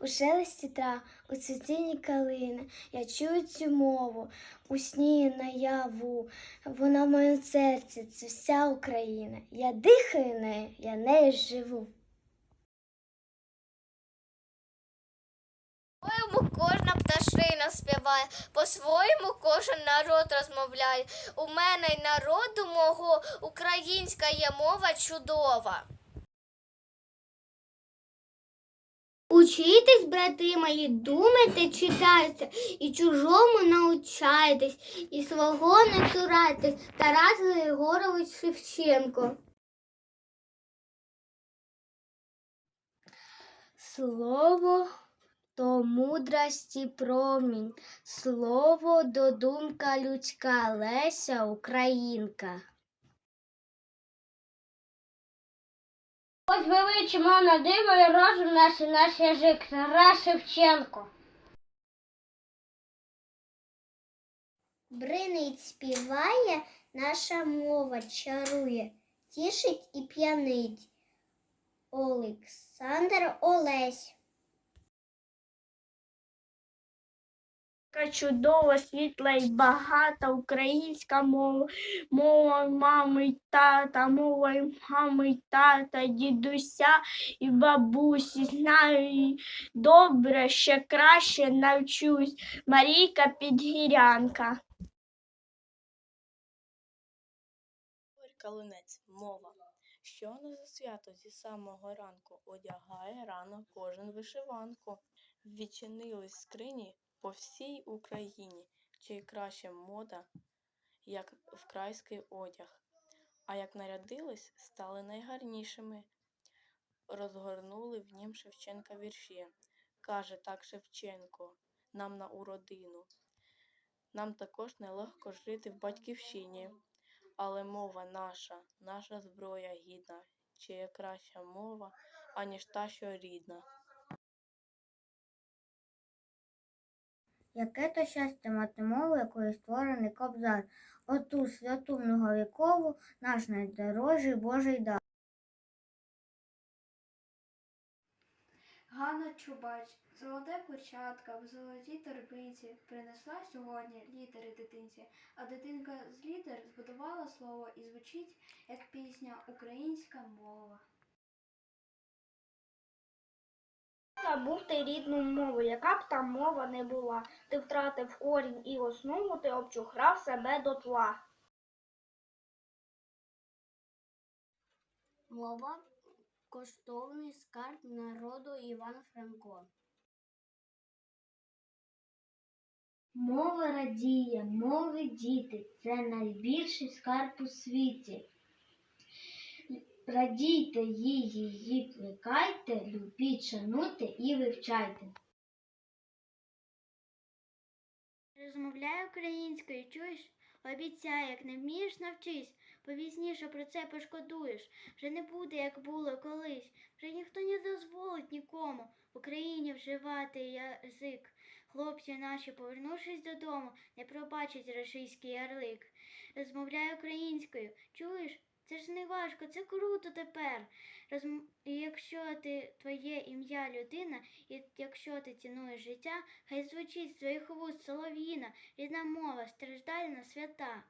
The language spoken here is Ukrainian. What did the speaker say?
у шелесті трав, у цвітінні калини. Я чую цю мову у сні наяву. Вона в моєму серці, це вся Україна. Я дихаю нею, я нею живу. По-своєму кожна пташина співає, по-своєму кожен народ розмовляє. У мене й народу мого українська є мова чудова. Учітесь, брати мої, думайте, читайте, і чужому научайтесь, і свого не цурайтесь. Тарас Григорович Шевченко. Слово то мудрості промінь, слово до думка людська Леся Українка. Ось величимо на диво і розум наш наш язик, Тарас Шевченко. Бринить співає, наша мова чарує, тішить і п'янить. Олександр Олесь. Така чудова, світла і багата українська мова, мова мами й тата, мова й мами й тата, дідуся і бабусі. Знаю добре, ще краще навчусь. Марійка Підгірянка. Калинець мова. Що не за свято зі самого ранку одягає рано кожен вишиванку. Відчинились скрині по всій Україні, чи краще мода, як вкрайський одяг. А як нарядились, стали найгарнішими. Розгорнули в нім Шевченка вірші. Каже так Шевченко, нам на уродину. Нам також нелегко жити в батьківщині. Але мова наша, наша зброя гідна, чи є краща мова, аніж та, що рідна. Яке то щастя мати мову, якою створений кобзар, оту святу многовікову, наш найдорожчий Божий дар. Ганна Чубач, золоте курчатка в золотій торбинці принесла сьогодні літери дитинці, а дитинка з літер збудувала слово і звучить як пісня Українська мова. Забути рідну мову, яка б там мова не була. Ти втратив корінь і основу, ти обчухрав себе до тла. Мова коштовний скарб народу Іван Франко. Мова радіє, мови діти це найбільший скарб у світі. Радійте їй, її плекайте, любіть, шануйте і вивчайте. Розмовляй українською, чуєш? Обіцяй, як не вмієш, навчись, пізніше про це пошкодуєш. Вже не буде, як було колись. Вже ніхто не дозволить нікому в Україні вживати язик. Хлопці наші, повернувшись додому, не пробачать російський ярлик. Розмовляй українською, чуєш? Це ж не важко, це круто тепер. Розм... І якщо ти твоє ім'я людина, і якщо ти цінуєш життя, хай звучить з твоїх вуст солов'їна, рідна мова, страждальна свята.